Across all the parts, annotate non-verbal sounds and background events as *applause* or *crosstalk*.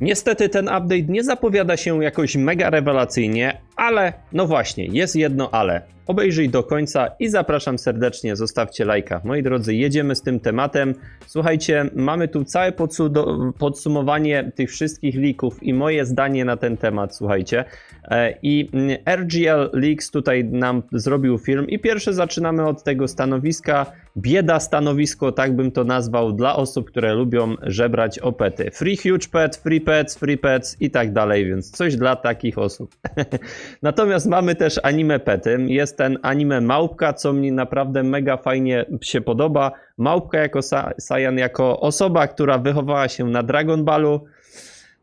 Niestety ten update nie zapowiada się jakoś mega rewelacyjnie, ale no właśnie, jest jedno ale. Obejrzyj do końca i zapraszam serdecznie, zostawcie lajka. Moi drodzy, jedziemy z tym tematem. Słuchajcie, mamy tu całe podsu- podsumowanie tych wszystkich leaków i moje zdanie na ten temat, słuchajcie. E, I mm, RGL Leaks tutaj nam zrobił film i pierwsze zaczynamy od tego stanowiska. Bieda stanowisko, tak bym to nazwał, dla osób, które lubią żebrać o pety. Free huge pet, free pets, free pets i tak dalej, więc coś dla takich osób. *laughs* Natomiast mamy też anime pety. Jest ten anime Małpka, co mi naprawdę mega fajnie się podoba. Małpka jako Sa- Saiyan, jako osoba, która wychowała się na Dragon Ballu.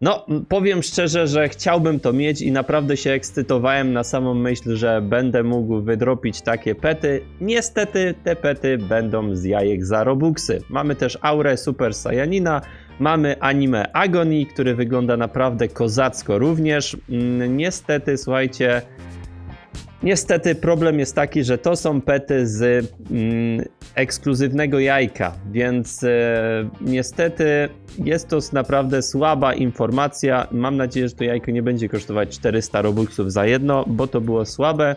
No, powiem szczerze, że chciałbym to mieć i naprawdę się ekscytowałem na samą myśl, że będę mógł wydropić takie pety. Niestety te pety będą z jajek za Robuxy. Mamy też aurę Super Saiyanina, mamy anime Agony, który wygląda naprawdę kozacko również. Mm, Niestety, słuchajcie, Niestety problem jest taki, że to są pety z mm, ekskluzywnego jajka, więc e, niestety jest to naprawdę słaba informacja. Mam nadzieję, że to jajko nie będzie kosztować 400 robuxów za jedno, bo to było słabe.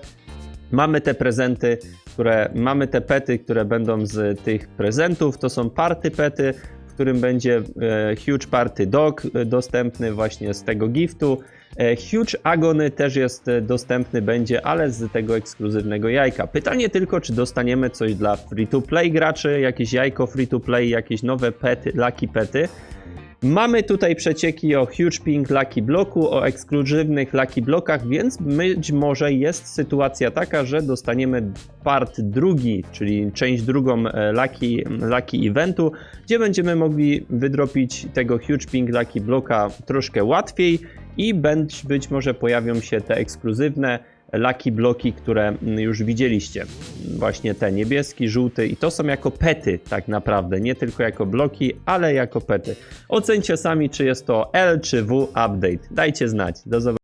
Mamy te prezenty, które mamy te pety, które będą z tych prezentów. To są party pety, którym będzie e, Huge Party Dog e, dostępny właśnie z tego giftu. E, Huge Agony też jest dostępny będzie, ale z tego ekskluzywnego jajka. Pytanie tylko, czy dostaniemy coś dla free-to-play graczy, jakieś jajko free-to-play, jakieś nowe pety, lucky pety. Mamy tutaj przecieki o Huge Pink Lucky Bloku, o ekskluzywnych Lucky Blokach, więc być może jest sytuacja taka, że dostaniemy part drugi, czyli część drugą e, Lucky, Lucky Eventu, gdzie będziemy mogli wydropić tego Huge Pink Lucky Bloka troszkę łatwiej i być, być może pojawią się te ekskluzywne Lucky Bloki, które już widzieliście. Właśnie te niebieski, żółty i to są jako pety tak naprawdę, nie tylko jako bloki, ale jako pety. Ocencie sami, czy jest to L czy W update. Dajcie znać. Do zobaczenia.